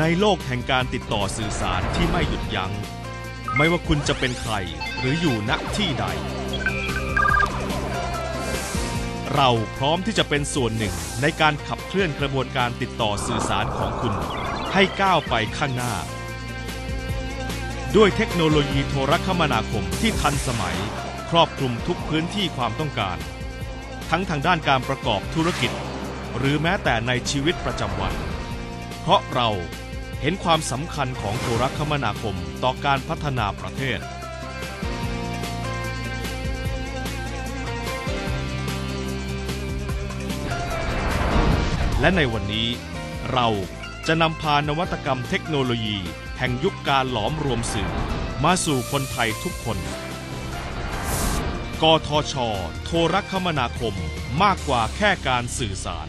ในโลกแห่งการติดต่อสื่อสารที่ไม่หยุดยัง้ง ไม่ว่าคุณจะเป็นใครหรืออยู่ณที่ใด เราพร้อมที่จะเป็นส่วนหนึ่งในการขับเคลื่อนกระบวนการติดต่อสื่อสารของคุณ ให้ก้าวไปข้างหน้า ด้วยเทคโนโลยีโทรคมนาคมที่ทันสมัย ครอบคลุมทุกพื้นที่ความต้องการ ทั้งทางด้านการประกอบธุรกิจ หรือแม้แต่ในชีวิตประจำวันเพราะเรา เห็นความสำคัญของโทรคมนาคมต่อการพัฒนาประเทศ และในวันนี้เราจะนำพานวัตกรรมเทคโนโลยี แห่งยุคการหลอมรวมสื่อ มาสู่คนไทยทุกคน กทช โทรคมนาคมมากกว่าแค่การสื่อสาร